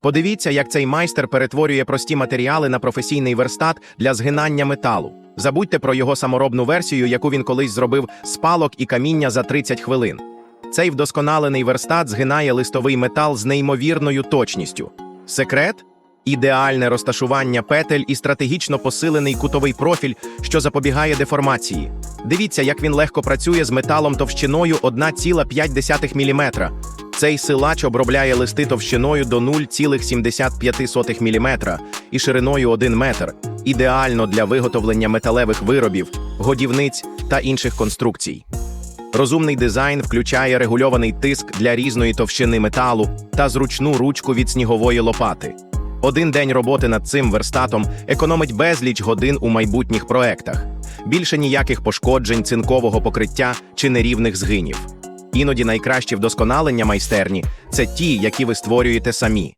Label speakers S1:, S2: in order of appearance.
S1: Подивіться, як цей майстер перетворює прості матеріали на професійний верстат для згинання металу. Забудьте про його саморобну версію, яку він колись зробив з палок і каміння за 30 хвилин. Цей вдосконалений верстат згинає листовий метал з неймовірною точністю. Секрет ідеальне розташування петель і стратегічно посилений кутовий профіль, що запобігає деформації. Дивіться, як він легко працює з металом товщиною 1,5 мм. Цей силач обробляє листи товщиною до 0,75 мм і шириною 1 метр, ідеально для виготовлення металевих виробів, годівниць та інших конструкцій. Розумний дизайн включає регульований тиск для різної товщини металу та зручну ручку від снігової лопати. Один день роботи над цим верстатом економить безліч годин у майбутніх проектах. Більше ніяких пошкоджень, цинкового покриття чи нерівних згинів. Іноді найкращі вдосконалення майстерні це ті, які ви створюєте самі.